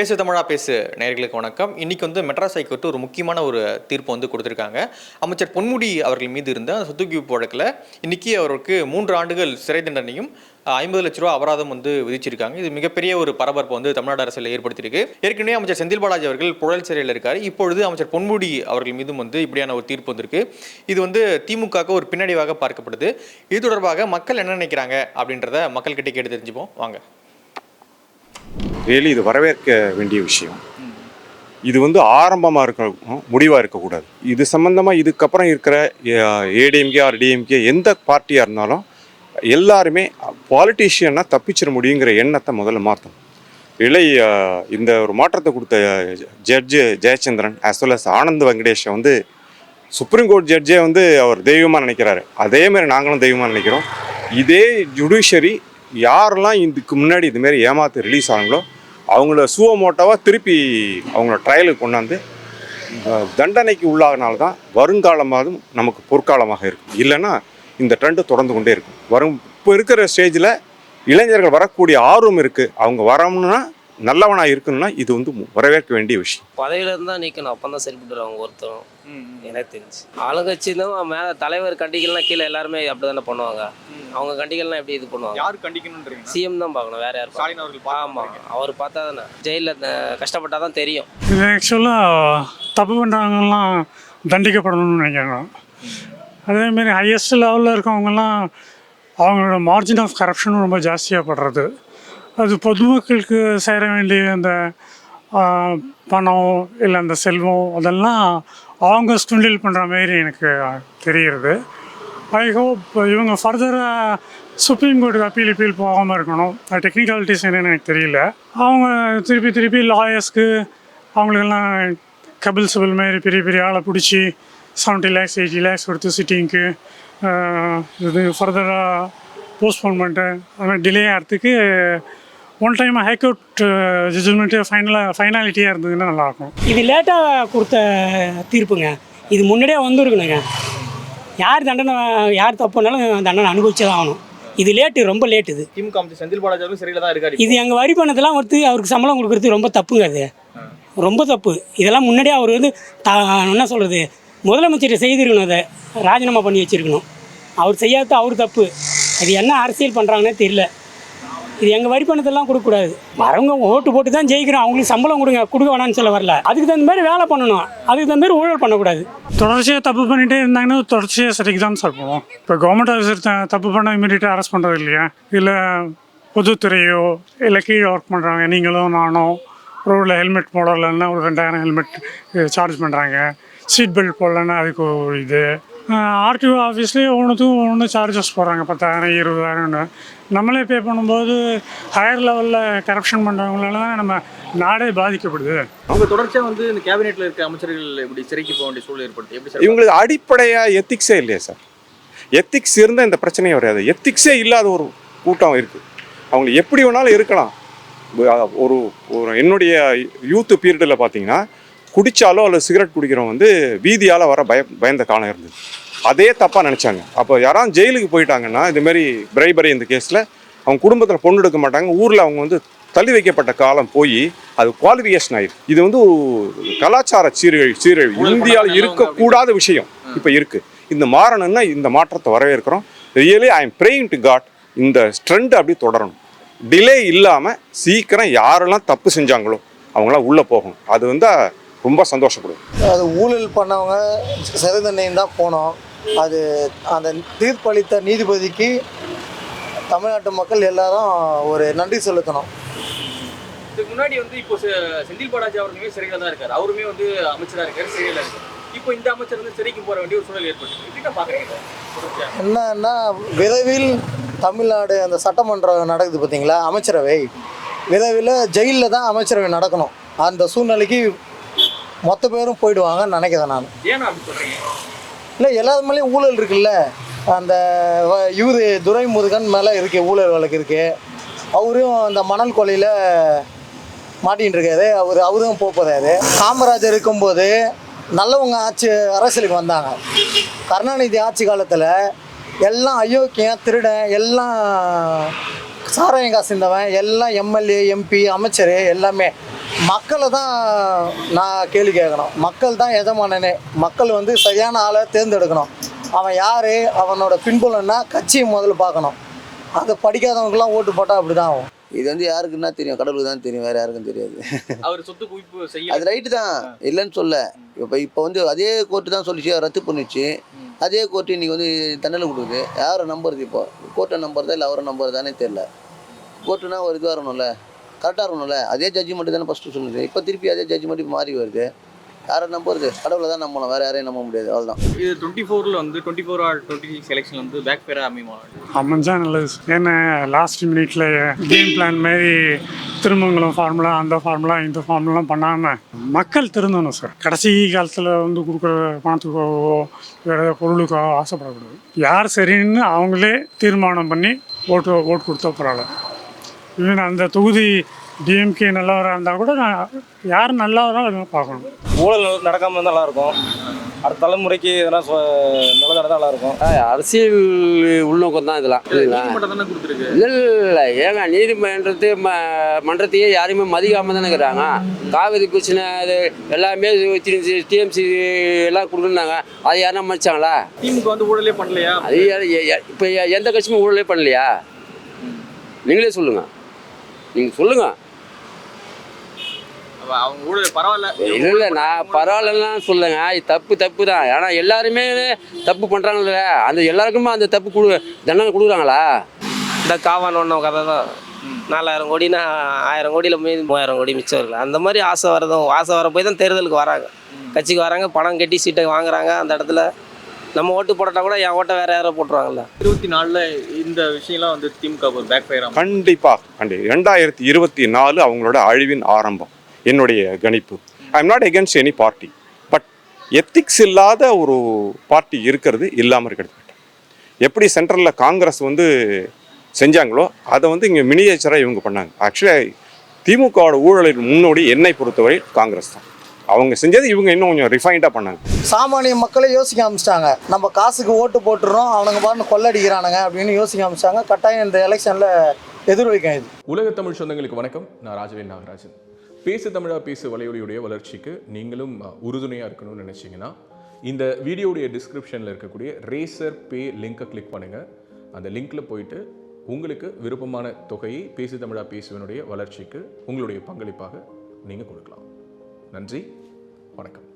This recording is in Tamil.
பேசு தமிழா பேசு நேர்களுக்கு வணக்கம். இன்னைக்கு வந்து மெட்ராஸ் ஹைகோர்ட் ஒரு முக்கியமான ஒரு தீர்ப்பு வந்து கொடுத்துருக்காங்க. அமைச்சர் பொன்முடி அவர்கள் மீது இருந்த சொத்துக்குவிப்பு வழக்கில் இன்னைக்கு அவருக்கு மூன்று ஆண்டுகள் சிறை தண்டனையும் ஐம்பது லட்ச ரூபா அபராதம் வந்து விதிச்சிருக்காங்க. இது மிகப்பெரிய ஒரு பரபரப்பு வந்து தமிழ்நாடு அரசில் ஏற்படுத்தியிருக்கு. ஏற்கனவே அமைச்சர் செந்தில் பாலாஜி அவர்கள் புழல் சிறையில் இருக்கார். இப்பொழுது அமைச்சர் பொன்முடி அவர்கள் மீதும் வந்து இப்படியான ஒரு தீர்ப்பு வந்திருக்கு. இது வந்து திமுகவுக்கு ஒரு பின்னடைவாக பார்க்கப்படுது. இது தொடர்பாக மக்கள் என்ன நினைக்கிறாங்க அப்படின்றத மக்கள்கிட்ட கேட்டு தெரிஞ்சுப்போம். வாங்க. ரியலி இது வரவேற்க வேண்டிய விஷயம். இது வந்து ஆரம்பமாக இருக்க முடிவாக இருக்கக்கூடாது. இது சம்மந்தமாக இதுக்கப்புறம் இருக்கிற ஏடிஎம்கே ஆர் டிஎம்கே எந்த பார்ட்டியாக இருந்தாலும் எல்லாருமே பாலிட்டிஷியனாக தப்பிச்சிட முடியுங்கிற எண்ணத்தை முதல்ல மாற்றணும் இலை இந்த ஒரு மாற்றத்தை கொடுத்த judge Jayachandran as well as Anand வெங்கடேஷை வந்து சுப்ரீம் கோர்ட் ஜட்ஜே வந்து அவர் தெய்வமாக நினைக்கிறாரு. அதே மாதிரி நாங்களும் தெய்வமாக நினைக்கிறோம். இதே ஜுடிஷரி யாரெல்லாம் இதுக்கு முன்னாடி இதுமாரி ஏமாத்து ரிலீஸ் ஆனாங்களோ அவங்கள சுவமோட்டோவாக திருப்பி அவங்கள ட்ரையலுக்கு கொண்டாந்து தண்டனைக்கு உள்ளாகனால தான் வருங்காலமாகவும் நமக்கு பொற்காலமாக இருக்கும். இல்லைன்னா இந்த ட்ரெண்டு தொடர்ந்து கொண்டே இருக்கும். வரும் இப்போ இருக்கிற ஸ்டேஜில் இளைஞர்கள் வரக்கூடிய ஆர்வம் இருக்குது அவங்க வரணும்னா நல்லவனாக இருக்கணும்னா இது வந்து வரவேற்க வேண்டிய விஷயம். பதவியில இருந்தால் நீக்கணும். அப்போ தான் சரிப்பட்டு அவங்க ஒருத்தரும். எனக்கு தெரிஞ்சு. ஆளுங்கட்சி தான் மேல தலைவர் கண்டிக்கலாம் கீழே எல்லாருமே அப்படி தானே பண்ணுவாங்க அவங்க கண்டிக்கலாம் எப்படி இது பண்ணுவாங்க? யார் கண்டிக்கணும்ன்றீங்க சிஎம் தான் பார்க்கணும் வேற யார் ஸ்டாலின் அவர்கள் ஆமா அவர் பார்த்தா தானே. ஜெயிலில் கஷ்டப்பட்டா தான் தெரியும். இது ஆக்சுவலாக தப்பு பண்ணுறவங்கலாம் தண்டிக்கப்படணும்னு நினைக்கிறாங்க. அதேமாரி ஹையஸ்ட் லெவலில் இருக்கவங்கலாம் அவங்களோட மார்ஜின் ஆஃப் கரப்ஷனும் ரொம்ப ஜாஸ்தியாக படுறது. அது பொதுமக்களுக்கு சேர வேண்டிய அந்த பணம் இல்லை அந்த செல்வம் அதெல்லாம் அவங்க ஸ்டுண்டில் பண்ணுற மாதிரி எனக்கு தெரிகிறது ஐ ஹோப் இவங்க ஃபர்தராக சுப்ரீம் கோர்ட்டுக்கு அப்பீல் அப்பீல் போகாமல் இருக்கணும். டெக்னிக்காலிட்டிஸ் என்னென்னு எனக்கு தெரியல. அவங்க திருப்பி திருப்பி லாயர்ஸ்க்கு அவங்களுக்கெல்லாம் கபில் சிபில் மாதிரி பெரிய பெரிய ஆளை பிடிச்சி செவன்ட்டி லேக்ஸ் எயிட்டி லேக்ஸ் கொடுத்து சிட்டிங்க்கு இது ஃபர்தராக போஸ்ட்போன்மெண்ட்டு அது மாதிரி டிலே ஆகிறதுக்கு ஒன் டைம் ஹைகோர்ட் ஜட்ஜ்மெண்ட்டு ஃபைனலாக ஃபைனாலிட்டியாக இருந்ததுன்னா நல்லாயிருக்கும். இது லேட்டாக கொடுத்த தீர்ப்புங்க. இது முன்னாடியே வந்துருக்கணுங்க. யார் தண்டனை யார் தப்புனாலும் தண்டனை அனுபவிச்சு தான் ஆகணும். இது லேட்டு ரொம்ப லேட்டு இது. திமுக அமைச்சர் செந்தில் பாலாஜி அவர்கள் சிறையில் தான் இருக்காரு இது எங்கள் வரி பணத்தெல்லாம் ஒருத்து அவருக்கு சம்பளம் கொடுக்குறது ரொம்ப தப்புங்க அது. ரொம்ப தப்பு. இதெல்லாம் முன்னாடியே அவர் வந்து தா என்ன சொல்கிறது முதலமைச்சர் செய்திருக்கணும் அதை. ராஜினாமா பண்ணி வச்சிருக்கணும். அவர் செய்யாத அவர் தப்பு. அது என்ன அரசியல் பண்ணுறாங்கன்னே தெரியல. இது எங்கள் வரிப்பணத்தெல்லாம் கொடுக்கக்கூடாது. வரவங்க ஓட்டு போட்டு தான் ஜெயிக்கிறோம். அவங்களுக்கு சம்பளம் கொடுங்க. கொடுக்க வேணாம்னு சொல்ல வரல. அதுக்கு தகுந்த மாதிரி வேலை பண்ணணும். அதுக்கு தகுந்த மாதிரி ஊழல் பண்ணக்கூடாது. தொடர்ச்சியாக தப்பு பண்ணிகிட்டே இருந்தாங்கன்னா தொடர்ச்சியாக சரிக்கு தான் சார் போவோம். இப்போ கவர்மெண்ட் ஆஃபீஸர் தப்பு பண்ண இமீடியட்டாக அரெஸ்ட் பண்ணுறது இல்லையா? இல்லை பொதுத்துறையோ இல்லை கீழே ஒர்க் பண்ணுறாங்க நீங்களும் நானும் ரோடில் ஹெல்மெட் போடலைன்னா ஒரு ரெண்டாயிரம் ஹெல்மெட் சார்ஜ் பண்ணுறாங்க சீட் பெல்ட் போடலன்னா அதுக்கு ஒரு இது. ஆர்டிஓ ஆஃபீஸ்லேயே ஒன்றுத்துக்கும் ஒன்று சார்ஜஸ் போடுறாங்க. பத்தாயிரம் இருபதாயிரம்னு. நம்மளே பே பண்ணும்போது ஹையர் லெவலில் கரப்ஷன் பண்ணுறவங்களால தான் நம்ம நாடே பாதிக்கப்படுது. அவங்க தொடர்ச்சியா வந்து இந்த கேபினெட்ல இருக்க அமைச்சர்கள் இப்படி சிறைக்கு போக வேண்டிய சூழல் ஏற்படுது. எப்படி சார்? இவங்களுக்கு அடிப்படையாக எத்திக்ஸே இல்லையா சார். எத்திக்ஸ் இருந்தால் இந்த பிரச்சனையே வராது. எத்திக்ஸே இல்லாத ஒரு கூட்டம் இருக்குது அவங்க எப்படி வேணாலும் இருக்கலாம். ஒரு ஒரு என்னுடைய யூத்து பீரியடில் பார்த்தீங்கன்னா குடித்தாலோ அல்லது சிகரெட் குடிக்கிறவங்க வந்து வீதியால் வர பய பயந்த காலம் இருந்தது. அதே தப்பாக நினச்சாங்க. அப்போ யாராவது ஜெயிலுக்கு போயிட்டாங்கன்னா இதுமாரி பிரைபரி இந்த கேஸில் அவங்க குடும்பத்தில் பொண்ணு எடுக்க மாட்டாங்க. ஊரில் அவங்க வந்து தள்ளி வைக்கப்பட்ட காலம் போய் அது குவாலிஃபிகேஷன் ஆயிருக்கு இது வந்து ஒரு கலாச்சார சீரழி சீரழி இந்தியாவில் இருக்கக்கூடாத விஷயம் இப்போ இருக்கு. இந்த மாறணும்னா இந்த மாற்றத்தை வரவேற்கிறோம். Really I am praying to God இந்த ட்ரெண்ட் அப்படி தொடரணும். டிலே இல்லாமல் சீக்கிரம் யாரெல்லாம் தப்பு செஞ்சாங்களோ அவங்களாம் உள்ளே போகணும். அது வந்து ரொம்ப சந்தோஷப்படுது அது ஊழல் பண்ணவங்க சிறை தண்டனை தான் போனோம். அது அந்த தீர்ப்பளித்த நீதிபதிக்கு தமிழ்நாட்டு மக்கள் எல்லாரும் ஒரு நன்றி செலுத்தணும். இதுக்கு முன்னாடி வந்து இப்போ செந்தில் பாலாஜி அவர்களுமே சிறையில் தான் இருக்காரு. அவருமே வந்து அமைச்சரா இருக்காரு சிறையில் இருக்காரு. இப்போ இந்த அமைச்சர் வந்து சிறைக்கு போற வேண்டிய ஒரு சூழல் ஏற்பட்டு என்னன்னா விரைவில் தமிழ்நாடு அந்த சட்டமன்றம் நடக்குது பார்த்தீங்களா அமைச்சரவை. விரைவில் ஜெயிலில் தான் அமைச்சரவை நடக்கணும். அந்த சூழ்நிலைக்கு மொத்த பேரும் போயிடுவாங்கன்னு நினைக்கிறேன் நான். இல்லை எல்லாத்து மேலேயும் ஊழல் இருக்குல்ல? அந்த இவரு துரைமுருகன் மேலே இருக்கு ஊழல் வழக்கு இருக்கு. அவரும் அந்த மணல் கொலையில் மாட்டின்னு இருக்காரு. அவர் அவரும் போக போகிறாரு காமராஜர் இருக்கும்போது நல்லவங்க ஆட்சி அரசியலுக்கு வந்தாங்க. கருணாநிதி ஆட்சி காலத்தில் எல்லாம் அயோக்கியம் திருடன் எல்லாம் சாராயம் காசு இருந்தவன் எல்லாம் எம்எல்ஏ எம்பி அமைச்சர் எல்லாமே மக்களை தான் நான் கேள்வி கேட்கணும். மக்கள் தான் எஜமானனே. மக்கள் வந்து சரியான ஆளை தேர்ந்தெடுக்கணும். அவன் யார் அவனோட பின்புலன்னா கட்சியை முதல்ல பார்க்கணும். அதை படிக்காதவங்களுக்குலாம் ஓட்டு போட்டால் அப்படி தான் ஆகும். இது வந்து யாருக்குன்னா தெரியும். கடவுளுக்கு தான் தெரியும். வேற யாருக்கும் தெரியாது. அவர் சொத்து குவிப்பு செய்ய அது ரைட்டு தான். இல்லைன்னு சொல்ல. இப்போ இப்போ வந்து அதே கோர்ட்டு தான் சொல்லிச்சு. ரத்து பண்ணிச்சு. அதே கோர்ட்டு இன்னைக்கு வந்து தண்டனை கொடுக்குது. யாரை நம்புறது இப்போ? கோர்ட்டை நம்புறதா இல்லை அவரை நம்புறதானே தெரியல. கோர்ட்டுனா ஒரு இதுவாக இருக்கணும்ல கரெக்டாக இருக்கணும்ல அதே ஜட்ஜ்மெண்ட் தானே ஃபஸ்ட்டு சொல்லுது இப்போ திருப்பி அதே ஜட்ஜ்மெண்ட் இப்போ மாறி வருது. யாரை நம்புறது? கடவுளை தான் நம்பணும். வேற யாரையும் நம்ப முடியாது. அவ்வளோதான் இது டுவெண்ட்டி ஃபோரில் வந்து twenty four or twenty six election வந்து பேக் ஃபேராக அமையுமா? அமைஞ்சா நல்லது. ஏன்னா லாஸ்ட் மினிட்ல கேம் பிளான் மாதிரி திருமங்கலம் ஃபார்முலா அந்த ஃபார்முலா இந்த ஃபார்முலாம் பண்ணாமல் மக்கள் திருந்தணும் சார் கடைசி காலத்தில் வந்து கொடுக்குற பணத்துக்கோ வேறு ஏதாவது பொருளுக்கோ ஆசைப்படக்கூடாது. யார் சரின்னு அவங்களே தீர்மானம் பண்ணி ஓட்டு ஓட்டு கொடுத்தா பரவாயில்ல. ஈவன் அந்த தொகுதி டிஎம்கே நல்லவராக இருந்தால் கூட நான் யார் நல்லவரோ அதை பார்க்கணும். ஊழல் நடக்காமல் இருந்தால் நல்லா இருக்கும் அடுத்த தலைமுறைக்கு எதனா சொ- நல்லது நடந்தால் நல்லா இருக்கும் அரசியல் உள்நோக்கம் தான் இதெல்லாம். இல்லை இல்லை ஏங்க நீதிமன்றத்து ம மன்றத்தையே யாரையுமே மதிக்காம தானே இருக்கிறாங்க. காவிரி பிரச்சனை அது எல்லாமே டிஎம்சி எல்லாம் கொடுக்குறாங்க அது யாரும் மதிச்சாங்களா? திமுக வந்து ஊழலே பண்ணலையா? அது இப்போ எந்த கட்சியுமே ஊழலே பண்ணலையா? நீங்களே சொல்லுங்கள் நீங்கள் சொல்லுங்கள் பரவாயில்ல. இல்லை இல்லை நான் பரவாயில்லலாம் சொல்லுங்க. இது தப்பு தப்பு தான். ஏன்னா எல்லாருமே தப்பு பண்ணுறாங்கல்ல அந்த எல்லாருக்குமே அந்த தப்பு கொடு தண்டனை கொடுக்குறாங்களா? இந்த காவான் ஒன்றும் கதை தான். நாலாயிரம் கோடினா ஆயிரம் கோடியில் மீதி மூவாயிரம் கோடி மிச்சம் இருக்குல்ல. அந்த மாதிரி ஆசை வரதும் ஆசை வர போய் தான் தேர்தலுக்கு வராங்க. கட்சிக்கு வராங்க பணம் கட்டி சீட்டை வாங்குறாங்க அந்த இடத்துல. நம்ம ஓட்டு போட்டால் கூட என் ஓட்டை வேற யாரோ போட்டுருவாங்கல்ல. இருபத்தி நாலில் இந்த விஷயம்லாம் வந்து திமுக ஒரு பேக் ஃபயர் ஆகும் கண்டிப்பாக கண்டி ரெண்டாயிரத்தி இருபத்தி நாலு அவங்களோட அழிவின் ஆரம்பம் என்னுடைய கணிப்பு. I am not against any party but ethics இல்லாத ஒரு பார்ட்டி இருக்கிறது இல்லாமல் இருக்கிறது. எப்படி சென்ட்ரலில் காங்கிரஸ் வந்து செஞ்சாங்களோ அதை வந்து இங்கே மினியேச்சராக இவங்க பண்ணாங்க. ஆக்சுவலி திமுகவோட ஊழலின் முன்னோடி என்னை பொறுத்தவரை காங்கிரஸ் தான். அவங்க செஞ்சது இவங்க இன்னும் கொஞ்சம் ரிஃபைண்டாக பண்ணாங்க. சாமானிய மக்களை யோசிக்க ஆரம்பிச்சிட்டாங்க. நம்ம காசுக்கு ஓட்டு போட்டுறோம் அவனுங்க பாட்டு கொள்ளடிக்கிறானுங்க அப்படின்னு யோசிக்க ஆரம்பிச்சிட்டாங்க. கட்டாயம் இந்த எலெக்ஷனில் எதிர்வைக்கும் இது. உலக தமிழ் சொந்தங்களுக்கு வணக்கம். நான் ராஜவேல் நாகராஜன். பேசு தமிழா பேசு வலையொலியுடைய வளர்ச்சிக்கு நீங்களும் உறுதுணையாக இருக்கணும்னு நினச்சிங்கன்னா இந்த வீடியோடைய டிஸ்கிரிப்ஷனில் இருக்கக்கூடிய ரேசர் பே லிங்கை கிளிக் பண்ணுங்கள் அந்த லிங்க்கில் போயிட்டு உங்களுக்கு விருப்பமான தொகையை பேசு தமிழா பேசுவனுடைய வளர்ச்சிக்கு உங்களுடைய பங்களிப்பாக நீங்கள் கொடுக்கலாம். நன்றி. வணக்கம்.